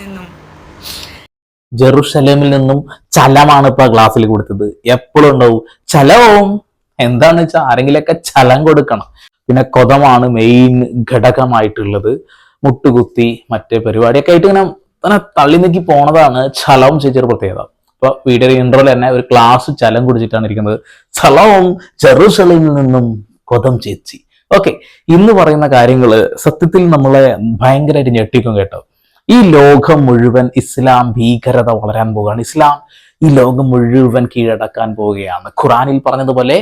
നിന്നും. ജെറുസലേമിൽ നിന്നും ചലമാണ് ഇപ്പൊ ക്ലാസ്സിൽ കൊടുത്തത്. എപ്പോഴും ഉണ്ടാവും. ചലവും എന്താന്ന് വെച്ചാൽ ആരെങ്കിലൊക്കെ ചലം കൊടുക്കണം. പിന്നെ കൊതമാണ് മെയിൻ ഘടകമായിട്ടുള്ളത്. മുട്ടുകുത്തി മറ്റേ പരിപാടിയൊക്കെ ആയിട്ട് ഇങ്ങനെ തള്ളി നീക്കി പോണതാണ് ചലവും ചേച്ചിയുടെ പ്രത്യേകത. ഇപ്പൊ വീഡിയോ ഇൻട്രോയിൽ തന്നെ ഒരു ക്ലാസ് ചലം കുടിച്ചിട്ടാണ് ഇരിക്കുന്നത്. ചലവും ജെറുസലേമിൽ നിന്നും കൊതം ചേച്ചി. ഓക്കെ ഇന്ന് പറയുന്ന കാര്യങ്ങൾ സത്യത്തിൽ നമ്മളെ ഭയങ്കരമായിട്ട് ഞെട്ടിക്കും കേട്ടോ. ഈ ലോകം മുഴുവൻ ഇസ്ലാം ഭീകരത വളരാൻ പോവുകയാണ്. ഇസ്ലാം ഈ ലോകം മുഴുവൻ കീഴടക്കാൻ പോവുകയാണ്. ഖുറാനിൽ പറഞ്ഞതുപോലെ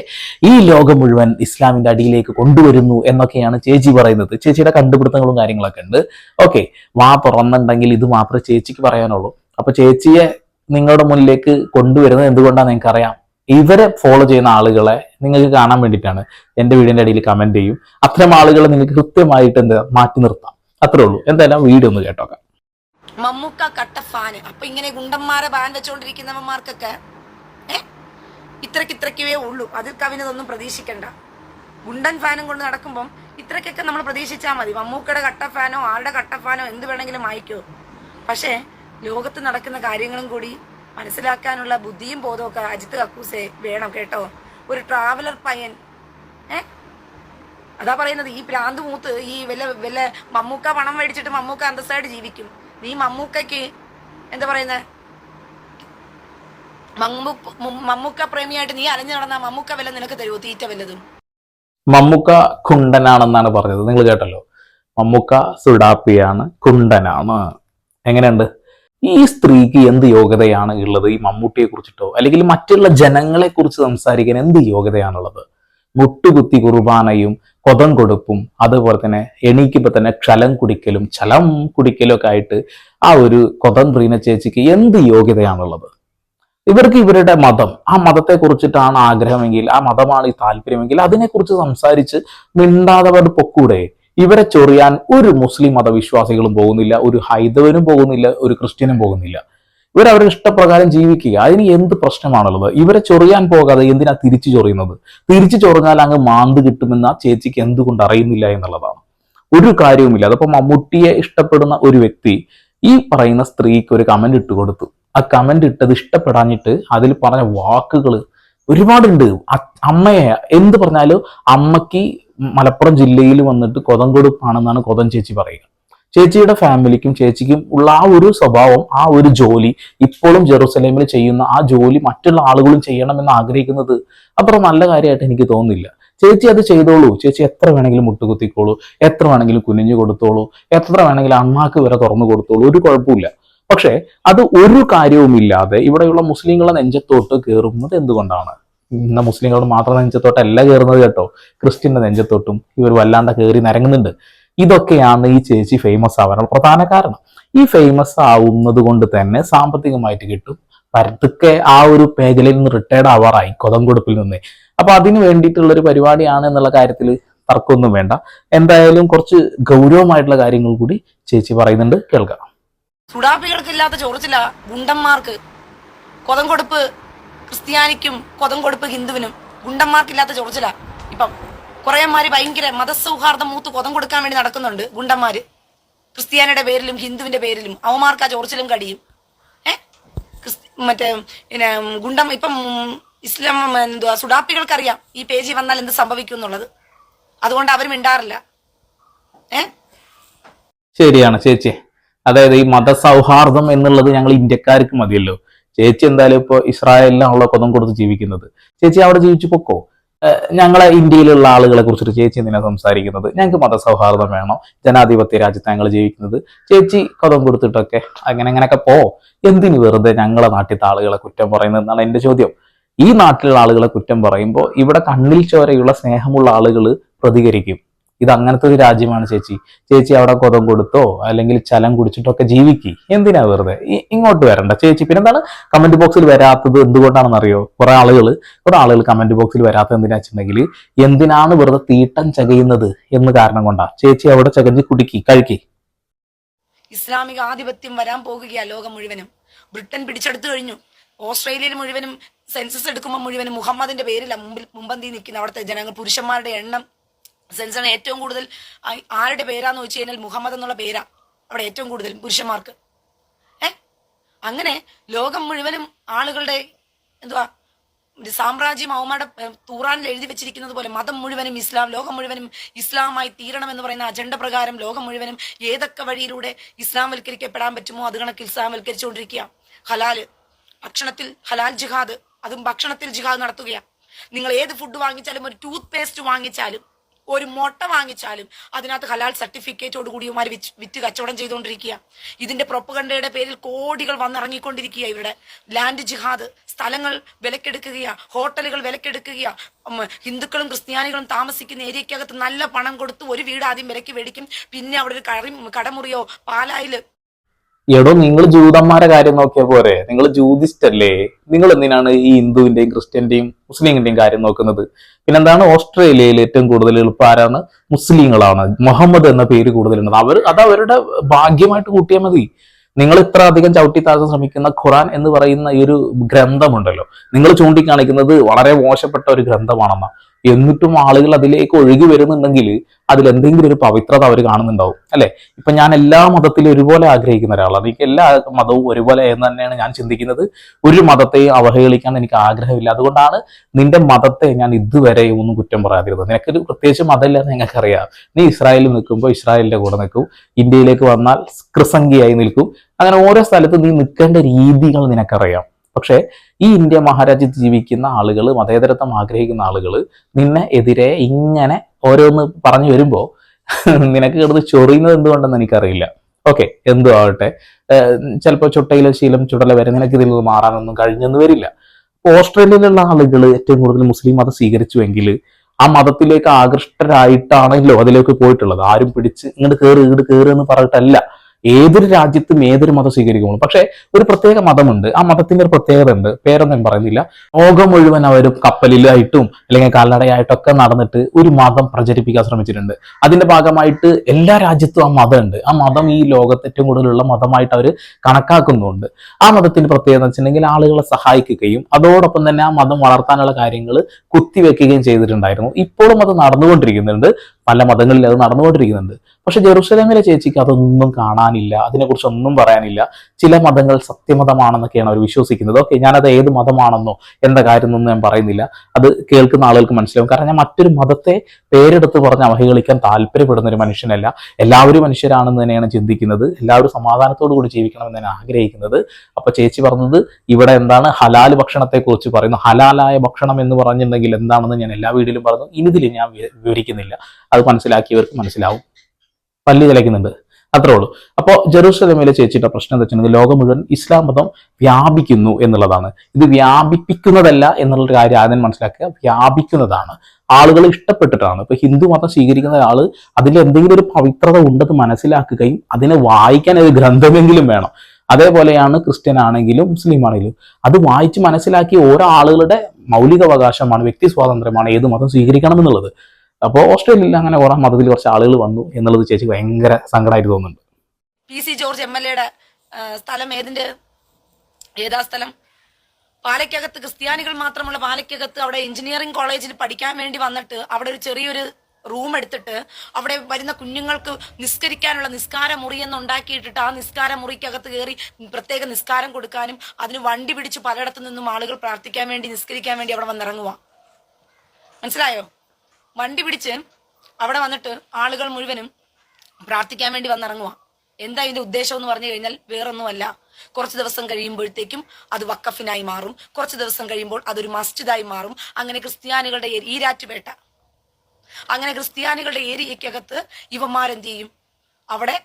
ഈ ലോകം മുഴുവൻ ഇസ്ലാമിന്റെ അടിയിലേക്ക് കൊണ്ടുവരുന്നു എന്നൊക്കെയാണ് ചേച്ചി പറയുന്നത്. ചേച്ചിയുടെ കണ്ടുപിടുത്തങ്ങളും കാര്യങ്ങളൊക്കെ ഉണ്ട്. ഓക്കെ വാ തുറന്നുണ്ടെങ്കിൽ ഇത് മാത്രമേ ചേച്ചിക്ക് പറയാനുള്ളൂ. അപ്പൊ ചേച്ചിയെ നിങ്ങളുടെ മുന്നിലേക്ക് കൊണ്ടുവരുന്നത് എന്തുകൊണ്ടാണ് നിങ്ങൾക്ക് അറിയാം ഇവരെ ഫോളോ ചെയ്യുന്ന ആളുകളെ നിങ്ങൾക്ക് കാണാൻ വേണ്ടിയിട്ടാണ് എന്റെ വീടിന്റെ അടിയിൽ കമന്റ് ചെയ്യും. അത്തരം ആളുകളെ നിങ്ങൾക്ക് കൃത്യമായിട്ട് എന്താ മാറ്റി നിർത്താം. അത്രേ ഉള്ളൂ. എന്തായാലും വീഡിയോ ഒന്ന് കേട്ടോക്കാം. മമ്മൂക്ക കട്ട ഫാന് അപ്പൊ ഇങ്ങനെ ഗുണ്ടന്മാരെ ബാൻ വെച്ചോണ്ടിരിക്കുന്നവന്മാർക്കൊക്കെ ഇത്രക്ക് ഇത്രക്കേ ഉള്ളൂ. അതിൽ കവിനതൊന്നും പ്രതീക്ഷിക്കണ്ട. ഗുണ്ടൻ ഫാനും കൊണ്ട് നടക്കുമ്പം ഇത്രക്കൊക്കെ നമ്മൾ പ്രതീക്ഷിച്ചാൽ മതി. മമ്മൂക്കയുടെ കട്ട ഫാനോ ആരുടെ കട്ട ഫാനോ എന്ത് വേണമെങ്കിലും വായിക്കോ പക്ഷേ ലോകത്ത് നടക്കുന്ന കാര്യങ്ങളും കൂടി മനസ്സിലാക്കാനുള്ള ബുദ്ധിയും ബോധമൊക്കെ അജിത്ത് കക്കൂസെ വേണം കേട്ടോ. ഒരു ട്രാവലർ പയ്യൻ. ഏ? അതാ പറയുന്നത് ഈ പ്രാന്ത് മൂത്ത് ഈ വല്ല വല്ല മമ്മൂക്ക പണം മേടിച്ചിട്ട് മമ്മൂക്ക അന്തസ്സായിട്ട് ജീവിക്കും. നീ മമ്മൂക്കയ്ക്ക് എന്താ പറയുന്നത് മമ്മൂക്ക പ്രേമിയായിട്ട് നീ അലഞ്ഞു നടന്ന മമ്മൂക്ക വല്ല നിനക്ക് തരുമോ തീറ്റ വല്ലതും. മമ്മൂക്ക കുണ്ടനാണെന്നാണ് പറഞ്ഞത്. നിങ്ങൾ കേട്ടല്ലോ. മമ്മൂക്ക സുഡാപ്പിയാണ് കുണ്ടനാണ്. എങ്ങനെയുണ്ട്? ഈ സ്ത്രീക്ക് എന്ത് യോഗ്യതയാണ് ഉള്ളത്? ഈ മമ്മൂട്ടിയെ കുറിച്ചിട്ടോ അല്ലെങ്കിൽ മറ്റുള്ള ജനങ്ങളെ കുറിച്ച് സംസാരിക്കാൻ എന്ത് യോഗ്യതയാണുള്ളത്? മുട്ടുകുത്തി കുർബാനയും കൊതം കൊടുപ്പും അതുപോലെ തന്നെ എണീക്കുമ്പോൾ തന്നെ ക്ഷലം കുടിക്കലും ചലം കുടിക്കലും ഒക്കെ ആയിട്ട് ആ ഒരു കൊതം പ്രീന ചേച്ചിക്ക് എന്ത് യോഗ്യതയാണുള്ളത്? ഇവർക്ക് ഇവരുടെ മതം ആ മതത്തെ കുറിച്ചിട്ടാണ് ആഗ്രഹമെങ്കിൽ ആ മതമാണ് ഈ താല്പര്യമെങ്കിൽ അതിനെക്കുറിച്ച് സംസാരിച്ച് മിണ്ടാതവർ പൊക്കൂടെ? ഇവരെ ചൊറിയാൻ ഒരു മുസ്ലിം മതവിശ്വാസികളും പോകുന്നില്ല ഒരു ഹൈന്ദവനും പോകുന്നില്ല ഒരു ക്രിസ്ത്യനും പോകുന്നില്ല. ഇവർ ഇഷ്ടപ്രകാരം ജീവിക്കുക. അതിന് എന്ത് പ്രശ്നമാണുള്ളത്? ഇവരെ ചൊറിയാൻ പോകാതെ എന്തിനാ തിരിച്ചു ചൊറിയുന്നത്? തിരിച്ചു ചൊറിഞ്ഞാൽ അങ്ങ് മാന്ത് കിട്ടുമെന്ന ചേച്ചിക്ക് എന്തുകൊണ്ട് അറിയുന്നില്ല എന്നുള്ളതാണ്. ഒരു കാര്യവുമില്ല. അതിപ്പോ മമ്മൂട്ടിയെ ഇഷ്ടപ്പെടുന്ന ഒരു വ്യക്തി ഈ പറയുന്ന സ്ത്രീക്ക് ഒരു കമന്റ് ഇട്ട് കൊടുത്തു. ആ കമന്റ് ഇട്ടത് ഇഷ്ടപ്പെടാഞ്ഞിട്ട് അതിൽ പറഞ്ഞ വാക്കുകൾ ഒരുപാടുണ്ട്. അമ്മയെ എന്ത് പറഞ്ഞാലും അമ്മയ്ക്ക് മലപ്പുറം ജില്ലയിൽ വന്നിട്ട് കൊതം കൊടുപ്പാണെന്നാണ് കൊതം ചേച്ചി പറയുക. ചേച്ചിയുടെ ഫാമിലിക്കും ചേച്ചിക്കും ഉള്ള ആ ഒരു സ്വഭാവം ആ ഒരു ജോലി ഇപ്പോഴും ജെറുസലേമിൽ ചെയ്യുന്ന ആ ജോലി മറ്റുള്ള ആളുകളും ചെയ്യണമെന്ന് ആഗ്രഹിക്കുന്നത് അത്ര നല്ല കാര്യമായിട്ട് എനിക്ക് തോന്നുന്നില്ല. ചേച്ചി അത് ചെയ്തോളൂ. ചേച്ചി എത്ര വേണമെങ്കിലും മുട്ടുകുത്തിക്കോളൂ. എത്ര വേണമെങ്കിലും കുനിഞ്ഞു കൊടുത്തോളൂ. എത്ര വേണമെങ്കിലും അണ്ണാക്ക് വരെ തുറന്നു കൊടുത്തോളൂ. ഒരു കുഴപ്പമില്ല. പക്ഷേ അത് ഒരു കാര്യവുമില്ലാതെ ഇവിടെയുള്ള മുസ്ലിങ്ങളെ നെഞ്ചത്തോട്ട് കയറുന്നത് എന്തുകൊണ്ടാണ്? ഇന്ന മുസ്ലിങ്ങളോട് മാത്രം നെഞ്ചത്തോട്ടല്ല കയറുന്നത് കേട്ടോ. ക്രിസ്ത്യന്റെ നെഞ്ചത്തോട്ടും ഇവർ വല്ലാണ്ട് കയറി നരങ്ങുന്നുണ്ട്. ഇതൊക്കെയാണ് ഈ ചേച്ചി ഫേമസ് ആവാനുള്ള പ്രധാന കാരണം. ഈ ഫേമസ് ആവുന്നത് കൊണ്ട് തന്നെ സാമ്പത്തികമായിട്ട് കിട്ടും. പരത്തുക്കെ ആ ഒരു മേഖലയിൽ നിന്ന് റിട്ടയർഡ് ആവാറായി കൊതംകൊടുപ്പിൽ നിന്ന്. അപ്പൊ അതിന് വേണ്ടിയിട്ടുള്ള ഒരു പരിപാടിയാണ് എന്നുള്ള കാര്യത്തിൽ തർക്കമൊന്നും വേണ്ട. എന്തായാലും കുറച്ച് ഗൗരവമായിട്ടുള്ള കാര്യങ്ങൾ കൂടി ചേച്ചി പറയുന്നുണ്ട്. കേൾക്കാം. സുഡാപ്പികൾക്കില്ലാത്ത ചോറിച്ചില്ല. ഗുണ്ടന്മാർക്ക് കൊതം കൊടുപ്പ് ക്രിസ്ത്യാനിക്കും കൊതം കൊടുപ്പ് ഹിന്ദുവിനും ഗുണ്ടന്മാർക്കില്ലാത്ത ജോർജില ഇപ്പം കുറേമാര് ഭയങ്കര മതസൗഹാർദ്ദം മൂത്ത് കൊതം കൊടുക്കാൻ വേണ്ടി നടക്കുന്നുണ്ട് ഗുണ്ടന്മാര്. ക്രിസ്ത്യാനിയുടെ പേരിലും ഹിന്ദുവിന്റെ പേരിലും അവന്മാർക്ക് ആ ചോർച്ചിലും കടിയും. ഏ? ക്രിസ്തി- മറ്റേ പിന്നെ ഗുണ്ടം ഇപ്പം ഇസ്ലാം എന്തുവാ സുഡാപ്പികൾക്കറിയാം ഈ പേജി വന്നാൽ എന്ത് സംഭവിക്കും എന്നുള്ളത്. അതുകൊണ്ട് അവർ മിണ്ടാറില്ല. ഏ? ശരിയാണ് ചേച്ചി. അതായത് ഈ മതസൗഹാർദ്ദം എന്നുള്ളത് ഞങ്ങൾ ഇന്ത്യക്കാർക്ക് മതിയല്ലോ. ചേച്ചി എന്തായാലും ഇപ്പോൾ ഇസ്രായേലിലാണല്ലോ പദം കൊടുത്ത് ജീവിക്കുന്നത്. ചേച്ചി അവിടെ ജീവിച്ചു പൊക്കോ? ഞങ്ങളെ ഇന്ത്യയിലുള്ള ആളുകളെ കുറിച്ചിട്ട് ചേച്ചി എന്തിനാ സംസാരിക്കുന്നത്? ഞങ്ങൾക്ക് മതസൗഹാർദ്ദം വേണം. ജനാധിപത്യ രാജ്യത്ത് ഞങ്ങൾ ജീവിക്കുന്നത്. ചേച്ചി കഥം കൊടുത്തിട്ടൊക്കെ അങ്ങനെ അങ്ങനെയൊക്കെ പോ. എന്തിന് വെറുതെ ഞങ്ങളെ നാട്ടിലത്തെ ആളുകളെ കുറ്റം പറയുന്നത് എന്നാണ് എന്റെ ചോദ്യം. ഈ നാട്ടിലുള്ള ആളുകളെ കുറ്റം പറയുമ്പോൾ ഇവിടെ കണ്ണിൽ ചോരയുള്ള സ്നേഹമുള്ള ആളുകൾ പ്രതികരിക്കും. ഇത് അങ്ങനത്തെ ഒരു രാജ്യമാണ് ചേച്ചി. ചേച്ചി അവിടെ കൊതം കൊടുത്തോ അല്ലെങ്കിൽ ചലം കുടിച്ചിട്ടൊക്കെ ജീവിക്കി. എന്തിനാ വെറുതെ? ഇങ്ങോട്ട് വരണ്ട. ചേച്ചി പിന്നെ എന്താണ് കമന്റ് ബോക്സിൽ വരാത്തത് എന്തുകൊണ്ടാണെന്ന് അറിയോ കുറെ ആളുകൾ കുറെ ആളുകൾ കമന്റ് ബോക്സിൽ വരാത്തത് എന്തിനാ വെച്ചിട്ടുണ്ടെങ്കിൽ എന്തിനാണ് വെറുതെ തീട്ടം ചകയുന്നത് എന്ന് കാരണം കൊണ്ടാ. ചേച്ചി അവിടെ ചകഞ്ഞ് കുടുക്കി കഴിക്കി. ഇസ്ലാമിക ആധിപത്യം വരാൻ പോകുകയാ ലോകം മുഴുവനും. ബ്രിട്ടൻ പിടിച്ചെടുത്തു കഴിഞ്ഞു. ഓസ്ട്രേലിയയിൽ മുഴുവനും സെൻസസ് എടുക്കുമ്പോൾ മുഴുവനും മുഹമ്മദിന്റെ പേരില മുമ്പിൽ മുമ്പന്തി നിൽക്കുന്ന അവിടുത്തെ ജനങ്ങൾ പുരുഷന്മാരുടെ എണ്ണം സെൻസറിന് ഏറ്റവും കൂടുതൽ ആരുടെ പേരാന്ന് വെച്ച് കഴിഞ്ഞാൽ മുഹമ്മദ് എന്നുള്ള പേരാ. അവിടെ ഏറ്റവും കൂടുതൽ പുരുഷന്മാർക്ക്. ഏ? അങ്ങനെ ലോകം മുഴുവനും ആളുകളുടെ എന്തുവാ സാമ്രാജ്യം അവന്മാരുടെ തൂറാനിൽ എഴുതി വെച്ചിരിക്കുന്നത് പോലെ മതം മുഴുവനും ഇസ്ലാം ലോകം മുഴുവനും ഇസ്ലാമായി തീരണം എന്ന് പറയുന്ന അജണ്ട പ്രകാരം ലോകം മുഴുവനും ഏതൊക്കെ വഴിയിലൂടെ ഇസ്ലാം വൽക്കരിക്കപ്പെടാൻ പറ്റുമോ അത് കണക്ക് ഇസ്ലാം വൽക്കരിച്ചുകൊണ്ടിരിക്കുക ഹലാൽ. ഭക്ഷണത്തിൽ ഹലാൽ ജിഹാദ്. അതും ഭക്ഷണത്തിൽ ജിഹാദ് നടത്തുകയാണ് നിങ്ങൾ ഏത് ഫുഡ് വാങ്ങിച്ചാലും ഒരു ടൂത്ത് പേസ്റ്റ് വാങ്ങിച്ചാലും ഒരു മുട്ട വാങ്ങിച്ചാലും അതിനകത്ത് ഹലാൽ സർട്ടിഫിക്കറ്റോട് കൂടി ഇവർ വിറ്റ് കച്ചവടം ചെയ്തുകൊണ്ടിരിക്കുക ഇതിന്റെ പ്രൊപ്പഗണ്ടയുടെ പേരിൽ കോടികൾ വന്നിറങ്ങിക്കൊണ്ടിരിക്കുക ഇവരുടെ. ലാൻഡ് ജിഹാദ് സ്ഥലങ്ങൾ വിലക്കെടുക്കുകയാ ഹോട്ടലുകൾ വിലക്കെടുക്കുകയാ. ഹിന്ദുക്കളും ക്രിസ്ത്യാനികളും താമസിക്കുന്ന ഏരിയക്കകത്ത് നല്ല പണം കൊടുത്ത് ഒരു വീട് ആദ്യം വിലക്ക് മേടിക്കും. പിന്നെ അവിടെ ഒരു കറി കടമുറിയോ പാലായിൽ എടോ നിങ്ങൾ ജൂതന്മാരെ കാര്യം നോക്കിയാൽ പോരെ? നിങ്ങൾ ജൂതിസ്റ്റ് അല്ലേ നിങ്ങൾ എന്തിനാണ് ഈ ഹിന്ദുവിന്റെയും ക്രിസ്ത്യന്റെയും മുസ്ലിമിന്റെയും കാര്യം നോക്കുന്നത്? പിന്നെന്താണ്? ഓസ്ട്രേലിയയിൽ ഏറ്റവും കൂടുതൽ എളുപ്പം ആരാണ് മുസ്ലിങ്ങളാണ്. മുഹമ്മദ് എന്ന പേര് കൂടുതലുണ്ട്. അവർ അത് അവരുടെ ഭാഗ്യമായിട്ട് കൂട്ടിയാൽ മതി. നിങ്ങൾ ഇത്ര അധികം ചവിട്ടി താഴ്ത്താൻ ശ്രമിക്കുന്ന ഖുറാൻ എന്ന് പറയുന്ന ഈ ഒരു ഗ്രന്ഥമുണ്ടല്ലോ. നിങ്ങൾ ചൂണ്ടിക്കാണിക്കുന്നത് വളരെ മോശപ്പെട്ട ഒരു ഗ്രന്ഥമാണെന്ന. എന്നിട്ടും ആളുകൾ അതിലേക്ക് ഒഴുകി വരുന്നുണ്ടെങ്കിൽ അതിൽ എന്തെങ്കിലും ഒരു പവിത്രത അവർ കാണുന്നുണ്ടാവും അല്ലെ? ഇപ്പൊ ഞാൻ എല്ലാ മതത്തിലും ഒരുപോലെ ആഗ്രഹിക്കുന്ന ഒരാളാണ്. എനിക്ക് എല്ലാ മതവും ഒരുപോലെ എന്ന് തന്നെയാണ് ഞാൻ ചിന്തിക്കുന്നത്. ഒരു മതത്തെയും അവഹേളിക്കാൻ എനിക്ക് ആഗ്രഹമില്ല. അതുകൊണ്ടാണ് നിന്റെ മതത്തെ ഞാൻ ഇതുവരെ ഒന്നും കുറ്റം പറയാതിരുന്നത്. നിനക്കൊരു പ്രത്യേകിച്ച് മതമില്ലെന്ന് ഞങ്ങൾക്കറിയാം. നീ ഇസ്രായേലിൽ നിൽക്കുമ്പോൾ ഇസ്രായേലിന്റെ കൂടെ നിൽക്കും. ഇന്ത്യയിലേക്ക് വന്നാൽ ക്രിസംഗിയായി നിൽക്കും. അങ്ങനെ ഓരോ സ്ഥലത്തും നീ നിൽക്കേണ്ട രീതികൾ നിനക്കറിയാം. പക്ഷേ ഈ ഇന്ത്യ മഹാരാജ്യത്ത് ജീവിക്കുന്ന ആളുകൾ മതേതരത്വം ആഗ്രഹിക്കുന്ന ആളുകൾ നിന്നെ എതിരെ ഇങ്ങനെ ഓരോന്ന് പറഞ്ഞു വരുമ്പോൾ നിനക്ക് കിടന്ന് ചൊറിയുന്നത് എന്തുകൊണ്ടെന്ന് എനിക്കറിയില്ല. ഓക്കെ എന്തോ ആവട്ടെ. ചിലപ്പോൾ ചുട്ടയിലെ ശീലം ചുടല വരെ നിനക്ക് ഇതിൽ നിന്ന് മാറാനൊന്നും കഴിഞ്ഞെന്ന് വരില്ല. ഓസ്ട്രേലിയയിലുള്ള ആളുകൾ ഏറ്റവും കൂടുതൽ മുസ്ലിം മതം സ്വീകരിച്ചുവെങ്കിൽ ആ മതത്തിലേക്ക് ആകൃഷ്ടരായിട്ടാണല്ലോ അതിലേക്ക് പോയിട്ടുള്ളത്. ആരും പിടിച്ച് ഇങ്ങോട്ട് കയറി ഇങ്ങോട്ട് കയറി എന്ന് പറഞ്ഞിട്ടല്ല. ഏതൊരു രാജ്യത്തും ഏതൊരു മതം സ്വീകരിക്കുമ്പോൾ. പക്ഷേ ഒരു പ്രത്യേക മതമുണ്ട്. ആ മതത്തിന്റെ ഒരു പ്രത്യേകത ഉണ്ട് പേരൊന്നും പറയുന്നില്ല. ലോകം മുഴുവൻ അവർ കപ്പലിലായിട്ടും അല്ലെങ്കിൽ കാൽനടയായിട്ടൊക്കെ നടന്നിട്ട് ഒരു മതം പ്രചരിപ്പിക്കാൻ ശ്രമിച്ചിട്ടുണ്ട്. അതിന്റെ ഭാഗമായിട്ട് എല്ലാ രാജ്യത്തും ആ മതമുണ്ട്. ആ മതം ഈ ലോകത്ത് ഏറ്റവും കൂടുതലുള്ള മതമായിട്ട് അവർ കണക്കാക്കുന്നുണ്ട്. ആ മതത്തിന്റെ പ്രത്യേകത വെച്ചിട്ടുണ്ടെങ്കിൽ ആളുകളെ സഹായിക്കുകയും അതോടൊപ്പം തന്നെ ആ മതം വളർത്താനുള്ള കാര്യങ്ങൾ കുത്തിവെക്കുകയും ചെയ്തിട്ടുണ്ടായിരുന്നു. ഇപ്പോഴും അത് നടന്നുകൊണ്ടിരിക്കുന്നുണ്ട്. പല മതങ്ങളിൽ അത് നടന്നുകൊണ്ടിരിക്കുന്നുണ്ട്. പക്ഷെ ജെറുസലേമിലെ ചേച്ചിക്ക് അതൊന്നും കാണാനില്ല അതിനെക്കുറിച്ച് ഒന്നും പറയാനില്ല. ചില മതങ്ങൾ സത്യമതമാണെന്നൊക്കെയാണ് അവർ വിശ്വസിക്കുന്നത്. ഓക്കെ ഞാനത് ഏത് മതമാണെന്നോ എന്താ കാര്യം എന്നൊന്നും ഞാൻ പറയുന്നില്ല. അത് കേൾക്കുന്ന ആളുകൾക്ക് മനസ്സിലാവും. കാരണം ഞാൻ മറ്റൊരു മതത്തെ പേരെടുത്ത് പറഞ്ഞ് അവഹേളിക്കാൻ താല്പര്യപ്പെടുന്ന ഒരു മനുഷ്യനല്ല. എല്ലാവരും മനുഷ്യരാണെന്ന് തന്നെയാണ് ചിന്തിക്കുന്നത്. എല്ലാവരും സമാധാനത്തോടു കൂടി ജീവിക്കണമെന്ന് ഞാൻ ആഗ്രഹിക്കുന്നത്. അപ്പൊ ചേച്ചി പറഞ്ഞത് ഇവിടെ എന്താണ്? ഹലാൽ ഭക്ഷണത്തെ കുറിച്ച് പറയുന്നു. ഹലാലായ ഭക്ഷണം എന്ന് പറഞ്ഞിട്ടുണ്ടെങ്കിൽ എന്താണെന്ന് ഞാൻ എല്ലാ വീഡിയോയിലും പറഞ്ഞു. ഇനിതിൽ ഞാൻ വിവരിക്കുന്നില്ല. അത് മനസ്സിലാക്കിയവർക്ക് മനസ്സിലാവും. പള്ളി തിളയ്ക്കുന്നുണ്ട് അത്രേ ഉള്ളൂ. അപ്പോൾ ജെറൂസലേമിലെ ചേച്ചിയുടെ പ്രശ്നം എന്താ വെച്ചിട്ടുണ്ടെങ്കിൽ ലോകം മുഴുവൻ ഇസ്ലാം മതം വ്യാപിക്കുന്നു എന്നുള്ളതാണ്. ഇത് വ്യാപിപ്പിക്കുന്നതല്ല എന്നുള്ള കാര്യം ആദ്യം മനസ്സിലാക്കുക. വ്യാപിക്കുന്നതാണ്. ആളുകൾ ഇഷ്ടപ്പെട്ടിട്ടാണ്. ഇപ്പൊ ഹിന്ദു മതം സ്വീകരിക്കുന്ന ആൾ അതിൽ എന്തെങ്കിലും ഒരു പവിത്രത ഉണ്ടെന്ന് മനസ്സിലാക്കുകയും അതിനെ വായിക്കാൻ ഒരു ഗ്രന്ഥമെങ്കിലും വേണം. അതേപോലെയാണ് ക്രിസ്ത്യൻ ആണെങ്കിലും മുസ്ലിം ആണെങ്കിലും. അത് വായിച്ച് മനസ്സിലാക്കിയ ഓരോ ആളുകളുടെ മൗലികാവകാശമാണ് വ്യക്തി സ്വാതന്ത്ര്യമാണ് ഏത് മതം സ്വീകരിക്കണം എന്നുള്ളത്. അപ്പോൾ ഓസ്ട്രേലിയയിൽ അങ്ങനെ കുറെ മതത്തിൽ കുറച്ച് ആളുകൾ വന്നു എന്നുള്ളത് ചേച്ചി ഭയങ്കര സങ്കടമായിട്ട് തോന്നുന്നുണ്ട്. P C George M L എയുടെ സ്ഥലം ഏതിന്റെ? ഏതാ സ്ഥലം? പാലയ്ക്കകത്ത് ക്രിസ്ത്യാനികൾ മാത്രമുള്ള പാലയ്ക്കകത്ത് അവിടെ എഞ്ചിനീയറിംഗ് കോളേജിൽ പഠിക്കാൻ വേണ്ടി വന്നിട്ട് അവിടെ ഒരു ചെറിയൊരു റൂം എടുത്തിട്ട് അവിടെ വരുന്ന കുഞ്ഞുങ്ങൾക്ക് നിസ്കരിക്കാനുള്ള നിസ്കാര മുറി എന്ന് ഉണ്ടാക്കിയിട്ടിട്ട് ആ നിസ്കാര മുറിക്കകത്ത് കയറി പ്രത്യേക നിസ്കാരം കൊടുക്കാനും അതിന് വണ്ടി പിടിച്ച് പലയിടത്തു നിന്നും ആളുകൾ പ്രാർത്ഥിക്കാൻ വേണ്ടി നിസ്കരിക്കാൻ വേണ്ടി അവിടെ വന്നിറങ്ങുക മനസ്സിലായോ? വണ്ടി പിടിച്ച് അവിടെ വന്നിട്ട് ആളുകൾ മുഴുവനും പ്രാർത്ഥിക്കാൻ വേണ്ടി വന്നിറങ്ങുക എന്താ ഇതിന്റെ ഉദ്ദേശം എന്ന് പറഞ്ഞു കഴിഞ്ഞാൽ വേറൊന്നുമല്ല. കുറച്ച് ദിവസം കഴിയുമ്പോഴത്തേക്കും അത് വക്കഫിനായി മാറും. കുറച്ച് ദിവസം കഴിയുമ്പോൾ അതൊരു മസ്ജിദായി മാറും. അങ്ങനെ ക്രിസ്ത്യാനികളുടെ ഈരാറ്റുപേട്ട അങ്ങനെ ക്രിസ്ത്യാനികളുടെ ഏരിയക്കകത്ത് ഇവന്മാരെന്ത് ചെയ്യും? അവിടെ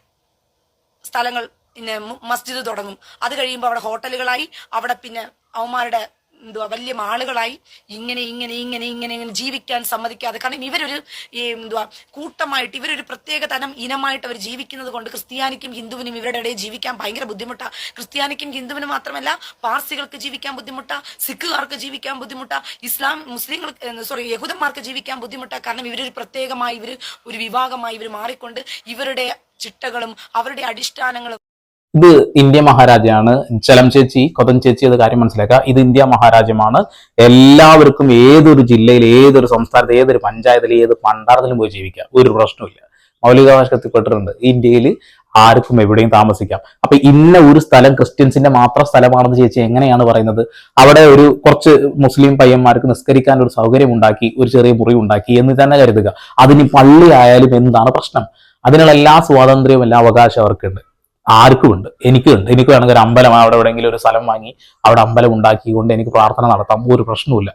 സ്ഥലങ്ങൾ പിന്നെ മസ്ജിദ് തുടങ്ങും. അത് കഴിയുമ്പോൾ അവിടെ ഹോട്ടലുകളായി. അവിടെ പിന്നെ അവന്മാരുടെ എന്തുവാ വലിയ ആളുകളായി ഇങ്ങനെ ഇങ്ങനെ ഇങ്ങനെ ഇങ്ങനെ ഇങ്ങനെ ജീവിക്കാൻ സമ്മതിക്കാതെ. കാരണം ഇവരൊരു എന്തുവാ കൂട്ടമായിട്ട് ഇവരൊരു പ്രത്യേക തരം ഇനമായിട്ട് അവർ ജീവിക്കുന്നത് കൊണ്ട് ക്രിസ്ത്യാനിക്കും ഹിന്ദുവിനും ഇവരുടെ ഇടയിൽ ജീവിക്കാൻ ഭയങ്കര ബുദ്ധിമുട്ടാ. ക്രിസ്ത്യാനിക്കും ഹിന്ദുവിനും മാത്രമല്ല പാർസികൾക്ക് ജീവിക്കാൻ ബുദ്ധിമുട്ടാ സിഖുകാർക്ക് ജീവിക്കാൻ ബുദ്ധിമുട്ടാ ഇസ്ലാം മുസ്ലിങ്ങൾക്ക് സോറി യഹൂദന്മാർക്ക് ജീവിക്കാൻ ബുദ്ധിമുട്ടാ. കാരണം ഇവരൊരു പ്രത്യേകമായി ഇവർ ഒരു വിഭാഗമായി ഇവർ മാറിക്കൊണ്ട് ഇവരുടെ ചിട്ടകളും അവരുടെ അടിസ്ഥാനങ്ങളും ഇത് ഇന്ത്യ മഹാരാജയാണ് ചലം ചേച്ചി കൊതൻ ചേച്ചി അത് കാര്യം മനസ്സിലാക്കുക. ഇത് ഇന്ത്യ മഹാരാജ്യമാണ്. എല്ലാവർക്കും ഏതൊരു ജില്ലയിൽ ഏതൊരു സംസ്ഥാനത്ത് ഏതൊരു പഞ്ചായത്തിൽ ഏത് പണ്ടാരത്തിലും പോയി ജീവിക്കാം. ഒരു പ്രശ്നമില്ല മൗലികാവകാശത്തിൽ പെട്ടിട്ടുണ്ട് ഇന്ത്യയിൽ ആർക്കും എവിടെയും താമസിക്കാം. അപ്പൊ ഇന്ന ഒരു സ്ഥലം ക്രിസ്ത്യൻസിന്റെ മാത്രം സ്ഥലമാണെന്ന് ചേച്ചി എങ്ങനെയാണ് പറയുന്നത്? അവിടെ ഒരു കുറച്ച് മുസ്ലിം പയ്യന്മാർക്ക് നിസ്കരിക്കാൻ ഒരു സൗകര്യം ഉണ്ടാക്കി ഒരു ചെറിയ മുറി ഉണ്ടാക്കി എന്ന് തന്നെ കരുതുക. അതിന് പള്ളി ആയാലും എന്താണ് പ്രശ്നം? അതിനുള്ള എല്ലാ സ്വാതന്ത്ര്യവും എല്ലാ അവകാശം അവർക്കുണ്ട്. ആർക്കും ഉണ്ട് എനിക്കുണ്ട്. എനിക്ക് വേണമെങ്കിൽ ഒരു അമ്പലം അവിടെ എവിടെയെങ്കിലും ഒരു സ്ഥലം വാങ്ങി അവിടെ അമ്പലം ഉണ്ടാക്കിക്കൊണ്ട് എനിക്ക് പ്രാർത്ഥന നടത്താം. ഒരു പ്രശ്നവുമില്ല.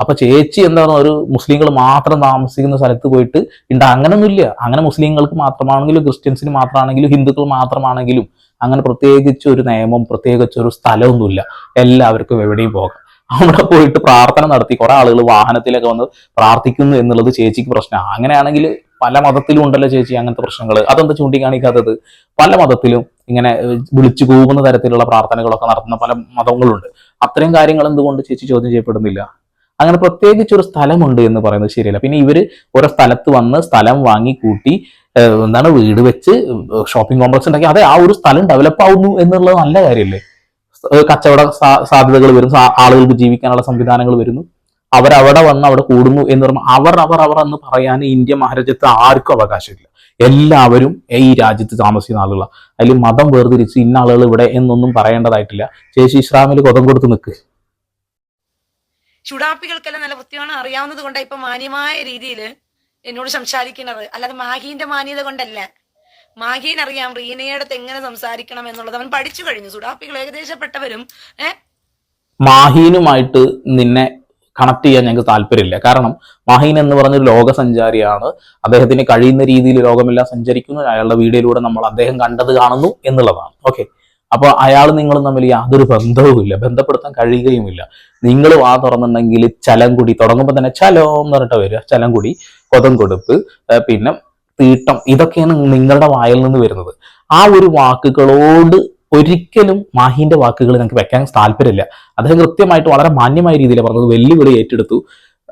അപ്പൊ ചേച്ചി എന്താണ് ഒരു മുസ്ലിങ്ങൾ മാത്രം താമസിക്കുന്ന സ്ഥലത്ത് പോയിട്ട് ഉണ്ട് അങ്ങനൊന്നുമില്ല. അങ്ങനെ മുസ്ലിങ്ങൾക്ക് മാത്രമാണെങ്കിലും ക്രിസ്ത്യൻസിന് മാത്രമാണെങ്കിലും ഹിന്ദുക്കൾ മാത്രമാണെങ്കിലും അങ്ങനെ പ്രത്യേകിച്ച് ഒരു നിയമം പ്രത്യേകിച്ച് ഒരു സ്ഥലമൊന്നുമില്ല. എല്ലാവർക്കും എവിടെയും പോകാം. അവിടെ പോയിട്ട് പ്രാർത്ഥന നടത്തി. കുറെ ആളുകൾ വാഹനത്തിലൊക്കെ വന്ന് പ്രാർത്ഥിക്കുന്നു എന്നുള്ളത് ചേച്ചിക്ക് പ്രശ്നമാണ് അങ്ങനെയാണെങ്കിൽ പല മതത്തിലും ഉണ്ടല്ലോ ചേച്ചി അങ്ങനത്തെ പ്രശ്നങ്ങൾ അതെന്താ ചൂണ്ടിക്കാണിക്കാത്തത്? പല മതത്തിലും ഇങ്ങനെ വിളിച്ചു കൂവുന്ന തരത്തിലുള്ള പ്രാർത്ഥനകളൊക്കെ നടത്തുന്ന പല മതങ്ങളുണ്ട്. അത്രയും കാര്യങ്ങൾ എന്തുകൊണ്ട് ചേച്ചി ചോദ്യം ചെയ്യപ്പെടുന്നില്ല? അങ്ങനെ പ്രത്യേകിച്ച് ഒരു സ്ഥലമുണ്ട് എന്ന് പറയുന്നത് ശരിയല്ല. പിന്നെ ഇവർ ഓരോ സ്ഥലത്ത് വന്ന് സ്ഥലം വാങ്ങി കൂട്ടി എന്താണ് വീട് വെച്ച് ഷോപ്പിംഗ് കോംപ്ലക്സ് ഉണ്ടാക്കി. അതെ ആ ഒരു സ്ഥലം ഡെവലപ്പ് ആവുന്നു എന്നുള്ളത് നല്ല കാര്യമല്ലേ കച്ചവട സാധ്യതകൾ വരുന്നു ആളുകൾക്ക് ജീവിക്കാനുള്ള സംവിധാനങ്ങൾ വരുന്നു. അവരവിടെ വന്ന് അവിടെ കൂടുന്നു എന്ന് പറയുമ്പോൾ അവർ അവർ അവർ എന്ന് പറയാൻ ഇന്ത്യ മഹാരാജ്യത്ത് ആർക്കും അവകാശമില്ല. എല്ലാവരും ഈ രാജ്യത്ത് താമസിക്കുന്ന ആളുകളാണ് അതിൽ മതം വേർതിരിച്ച് ഇന്ന ആളുകൾ ഇവിടെ എന്നൊന്നും പറയേണ്ടതായിട്ടില്ല. ചേച്ചി ഇസ്ലാമിൽ കൊതം കൊടുത്ത് നിൽക്ക് ചുടാപ്പികൾക്കെല്ലാം നല്ല വൃത്തിയാണ്. അറിയാവുന്നത് കൊണ്ടാണ് ഇപ്പൊ മാന്യമായ രീതിയിൽ എന്നോട് സംസാരിക്കുന്നത്. അല്ലാതെ മാഹീന്റെ മാന്യത കൊണ്ടല്ല. മാഹീൻ അറിയാം റീനയുടെ എങ്ങനെ സംസാരിക്കണം എന്നുള്ളത്. അവൻ പഠിച്ചു കഴിഞ്ഞു. സുഡാപ്പികൾ ഏകദേശപ്പെട്ടവരും ഏഹ് മാഹീനുമായിട്ട് നിന്നെ കണക്ട് ചെയ്യാൻ ഞങ്ങൾക്ക് താല്പര്യമില്ല. കാരണം മാഹീൻ എന്ന് പറഞ്ഞ ലോകസഞ്ചാരിയാണ്. അദ്ദേഹത്തിന് കഴിയുന്ന രീതിയിൽ ലോകമെല്ലാം സഞ്ചരിക്കുന്നു. അയാളുടെ വീഡിയോയിലൂടെ നമ്മൾ അദ്ദേഹം കണ്ടത് കാണുന്നു എന്നുള്ളതാണ്. ഓക്കെ. അപ്പൊ അയാൾ നിങ്ങളും തമ്മിൽ യാതൊരു ബന്ധവുമില്ല. ബന്ധപ്പെടുത്താൻ കഴിയുകയുമില്ല. നിങ്ങൾ വാ തുറന്നുണ്ടെങ്കിൽ ചലംകുടി തുടങ്ങുമ്പോൾ തന്നെ ചലോ എന്ന് പറഞ്ഞിട്ട് വരിക. ചലംകുടി കൊതം കൊടുപ്പ് പിന്നെ തീട്ടം. ഇതൊക്കെയാണ് നിങ്ങളുടെ വായിൽ നിന്ന് വരുന്നത്. ആ ഒരു വാക്കുകളോട് ഒരിക്കലും മാഹിന്റെ വാക്കുകൾ ഞങ്ങൾക്ക് വെക്കാൻ താല്പര്യമില്ല. അദ്ദേഹം കൃത്യമായിട്ട് വളരെ മാന്യമായ രീതിയിൽ പറഞ്ഞത് വെല്ലുവിളി ഏറ്റെടുത്തു.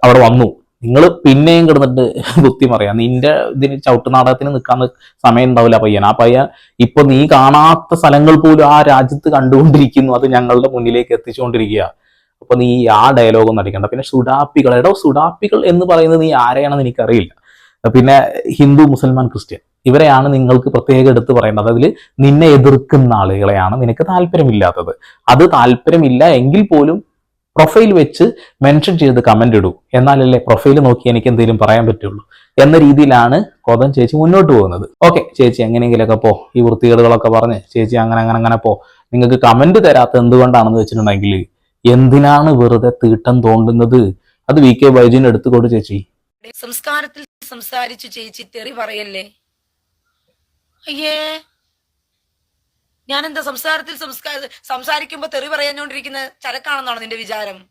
അവിടെ വന്നു. നിങ്ങൾ പിന്നെയും കിടന്നിട്ട് ബുദ്ധി പറയാം. നിന്റെ ഇതിന് ചവിട്ട് നാടകത്തിന് നിൽക്കാൻ സമയം ഉണ്ടാവില്ല പയ്യൻ. ആ പയ്യൻ ഇപ്പൊ നീ കാണാത്ത സ്ഥലങ്ങൾ പോലും ആ രാജ്യത്ത് കണ്ടുകൊണ്ടിരിക്കുന്നു. അത് ഞങ്ങളുടെ മുന്നിലേക്ക് എത്തിച്ചുകൊണ്ടിരിക്കുക. അപ്പൊ നീ ആ ഡയലോഗൊന്നും അടിക്കണ്ട. പിന്നെ സുഡാപ്പികൾ. എടോ സുഡാപ്പികൾ എന്ന് പറയുന്നത് നീ ആരെയാണെന്ന് എനിക്കറിയില്ല. പിന്നെ ഹിന്ദു മുസൽമാൻ ക്രിസ്ത്യൻ. ഇവരെയാണ് നിങ്ങൾക്ക് പ്രത്യേകം എടുത്ത് പറയേണ്ടത്. അതിൽ നിന്നെ എതിർക്കുന്ന ആളുകളെയാണ് നിനക്ക് താല്പര്യമില്ലാത്തത്. അത് താല്പര്യമില്ല എങ്കിൽ പോലും പ്രൊഫൈൽ വെച്ച് മെൻഷൻ ചെയ്ത് കമന്റ് ഇടൂ. എന്നാലല്ലേ പ്രൊഫൈൽ നോക്കി എനിക്ക് എന്തെങ്കിലും പറയാൻ പറ്റുള്ളൂ. എന്ന രീതിയിലാണ് കോതൻ ചേച്ചി മുന്നോട്ട് പോകുന്നത്. ഓക്കെ ചേച്ചി എങ്ങനെയെങ്കിലൊക്കെ പോ. ഈ വൃത്തികേടുകളൊക്കെ പറഞ്ഞ് ചേച്ചി അങ്ങനെ അങ്ങനെ അങ്ങനെ പോ. നിങ്ങൾക്ക് കമന്റ് തരാത്ത എന്തുകൊണ്ടാണെന്ന് വെച്ചിട്ടുണ്ടെങ്കിൽ എന്തിനാണ് വെറുതെ തീട്ടം തോണ്ടുന്നത്? അത് വി കെ ബൈജുവിന് എടുത്തുകൊണ്ട് ചേച്ചി. സംസ്കാരത്തിൽ സംസാരിച്ചു ചേച്ചി തെറി പറയല്ലേ? അയ്യേ. ഞാൻ എന്താ സംസാരത്തിൽ സംസ്കാര സംസാരിക്കുമ്പോ തെറി പറയാഞ്ഞോണ്ടിരിക്കുന്ന ചരക്കാണെന്നാണോ നിന്റെ വിചാരം?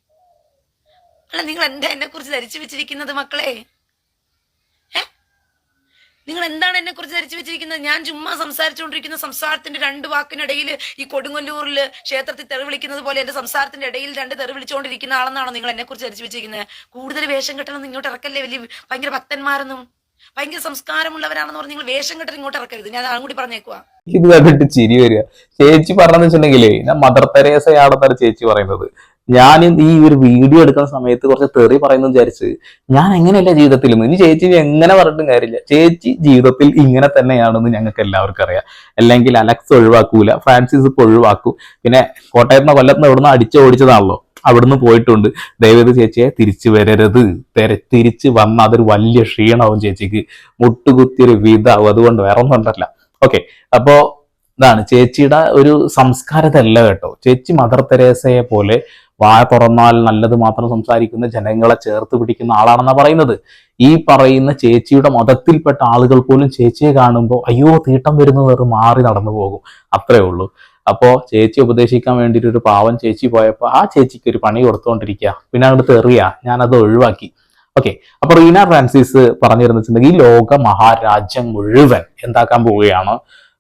അല്ല നിങ്ങൾ എന്താ എന്നെ കുറിച്ച് ധരിച്ചു വെച്ചിരിക്കുന്നത് മക്കളെ? നിങ്ങൾ എന്താണ് എന്നെ കുറിച്ച് ധരിച്ചു വെച്ചിരിക്കുന്നത്? ഞാൻ ചുമ്മാ സംസാരിച്ചുകൊണ്ടിരിക്കുന്ന സംസാരത്തിന്റെ രണ്ട് വാക്കിനിടയിൽ ഈ കൊടുങ്ങല്ലൂരിൽ ക്ഷേത്രത്തിൽ തെറി വിളിക്കുന്നത് പോലെ എന്റെ സംസാരത്തിന്റെ ഇടയിൽ രണ്ട് തെറി വിളിച്ചുകൊണ്ടിരിക്കുന്ന ആളെന്നാണോ നിങ്ങൾ എന്നെ കുറിച്ച് ധരിച്ചു വെച്ചിരിക്കുന്നത്? കൂടുതൽ വേഷം കെട്ടണം ഇങ്ങോട്ട് ഇറക്കല്ലേ വലിയ ഭയങ്കര ഭക്തന്മാരെന്നും? ഭയങ്കര സംസ്കാരമുള്ളവരാണെന്ന് പറഞ്ഞ് നിങ്ങൾ വേഷം കെട്ടൽ ഇങ്ങോട്ട് ഇറക്കരുത്. ഞാൻ അതും കൂടി പറഞ്ഞേക്കുവാ. ഇത് കണ്ടിട്ട് ചിരി വരിക. ചേച്ചി പറഞ്ഞെന്ന് വെച്ചിട്ടുണ്ടെങ്കിലേ ഞാൻ മദർ തെരേസയാണെന്നാണ് ചേച്ചി പറയുന്നത്. ഞാൻ ഈ ഒരു വീഡിയോ എടുക്കുന്ന സമയത്ത് കുറച്ച് തെറി പറയുന്നു വിചാരിച്ച് ഞാൻ എങ്ങനെയല്ല ജീവിതത്തിൽ ഇനി ചേച്ചി എങ്ങനെ പറഞ്ഞിട്ടും കാര്യമില്ല. ചേച്ചി ജീവിതത്തിൽ ഇങ്ങനെ തന്നെയാണെന്ന് ഞങ്ങൾക്ക് എല്ലാവർക്കും അറിയാം. അല്ലെങ്കിൽ അലക്സ് ഒഴിവാക്കൂല ഫ്രാൻസിസ് ഇപ്പൊ ഒഴിവാക്കും. പിന്നെ കോട്ടയത്തുനിന്ന് കൊല്ലത്തുനിന്ന് ഇവിടുന്ന് അടിച്ചു ഓടിച്ചതാണല്ലോ. അവിടുന്ന് പോയിട്ടുണ്ട്. ദയവേത് ചേച്ചിയെ തിരിച്ചു വരരുത്. തെര തിരിച്ച് വന്ന അതൊരു വലിയ ക്ഷീണവും ചേച്ചിക്ക്. മുട്ടുകുത്തിയൊരു വിധാവും അതുകൊണ്ട് വേറെ ഒന്നും ഉണ്ടല്ല. ഓക്കെ. അപ്പോ ഇതാണ്. ചേച്ചിയുടെ ഒരു സംസ്കാരതല്ല കേട്ടോ. ചേച്ചി മദർ തെരേസയെ പോലെ വായ തുറന്നാൽ നല്ലത് മാത്രം സംസാരിക്കുന്ന ജനങ്ങളെ ചേർത്ത് പിടിക്കുന്ന ആളാണെന്നാ പറയുന്നത്. ഈ പറയുന്ന ചേച്ചിയുടെ മതത്തിൽപ്പെട്ട ആളുകൾ പോലും ചേച്ചിയെ കാണുമ്പോൾ അയ്യോ തീട്ടം വരുന്നത് മാറി നടന്നു പോകും. അത്രേ ഉള്ളൂ. അപ്പോ ചേച്ചി ഉപദേശിക്കാൻ വേണ്ടിയിട്ട് ഒരു പാവം ചേച്ചി പോയപ്പോൾ ആ ചേച്ചിക്ക് ഒരു പണി കൊടുത്തുകൊണ്ടിരിക്കുക പിന്നെ അങ്ങോട്ട് ഞാൻ അത് ഒഴിവാക്കി. ഓക്കെ. അപ്പൊ റീന ഫ്രാൻസിസ് പറഞ്ഞിരുന്നിട്ടുണ്ടെങ്കിൽ ഈ ലോക മഹാരാജ്യം മുഴുവൻ എന്താക്കാൻ പോവുകയാണ്?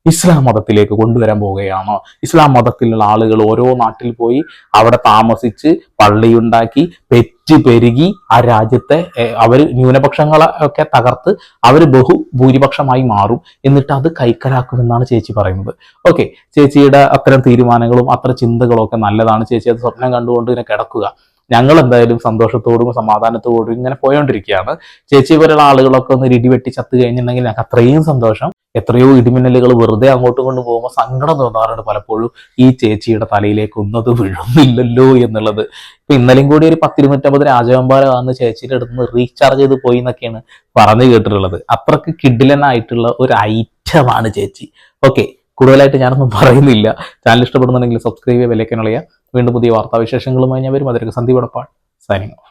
ഇസ്ലാം മതത്തിലേക്ക് കൊണ്ടുവരാൻ പോവുകയാണോ. ഇസ്ലാം മതത്തിലുള്ള ആളുകൾ ഓരോ നാട്ടിൽ പോയി അവിടെ താമസിച്ച് പള്ളിയുണ്ടാക്കി പെറ്റ് പെരുകി ആ രാജ്യത്തെ അവർ ന്യൂനപക്ഷങ്ങളെ ഒക്കെ തകർത്ത് അവർ ബഹുഭൂരിപക്ഷമായി മാറും. എന്നിട്ട് അത് കൈക്കലാക്കുമെന്നാണ് ചേച്ചി പറയുന്നത്. ഓക്കെ ചേച്ചിയുടെ അത്തരം തീരുമാനങ്ങളും അത്തരം ചിന്തകളും ഒക്കെ നല്ലതാണ്. ചേച്ചി അത് സ്വപ്നം കണ്ടുകൊണ്ട് ഇങ്ങനെ കിടക്കുക. ഞങ്ങൾ എന്തായാലും സന്തോഷത്തോടും സമാധാനത്തോടും ഇങ്ങനെ പോയോണ്ടിരിക്കുകയാണ്. ചേച്ചി പോലുള്ള ആളുകളൊക്കെ ഒന്ന് ഇടിവെട്ടി ചത്ത് കഴിഞ്ഞിട്ടുണ്ടെങ്കിൽ ഞങ്ങൾക്ക് അത്രയും സന്തോഷം. എത്രയോ ഇടിമിന്നലുകൾ വെറുതെ അങ്ങോട്ടും കൊണ്ട് പോകുമ്പോൾ സങ്കടം തോന്നാറുണ്ട് പലപ്പോഴും. ഈ ചേച്ചിയുടെ തലയിലേക്ക് ഒന്നത് വീഴുന്നില്ലല്ലോ എന്നുള്ളത്. ഇപ്പൊ ഇന്നലെയും കൂടി ഒരു പത്തിരുന്നൂറ്റമ്പത് രാജവമ്പാല വന്ന് ചേച്ചിയുടെ അടുത്ത് നിന്ന് റീചാർജ് ചെയ്ത് പോയി എന്നൊക്കെയാണ് പറഞ്ഞു കേട്ടിട്ടുള്ളത്. അത്രയ്ക്ക് കിഡിലനായിട്ടുള്ള ഒരു ഐറ്റമാണ് ചേച്ചി. ഓക്കെ കൂടുതലായിട്ട് ഞാനൊന്നും പറയുന്നില്ല. ചാനൽ ഇഷ്ടപ്പെടുന്നുണ്ടെങ്കിൽ സബ്സ്ക്രൈബ് ചെയ്യുക വിലക്കനുള്ളിയ വീണ്ടും പുതിയ വാർത്താവിശേഷങ്ങളുമായി ഞാൻ വരും. അതിലേക്ക് സന്ദീപ് ഉടപ്പാട് സൈനിങ് ഓഫ്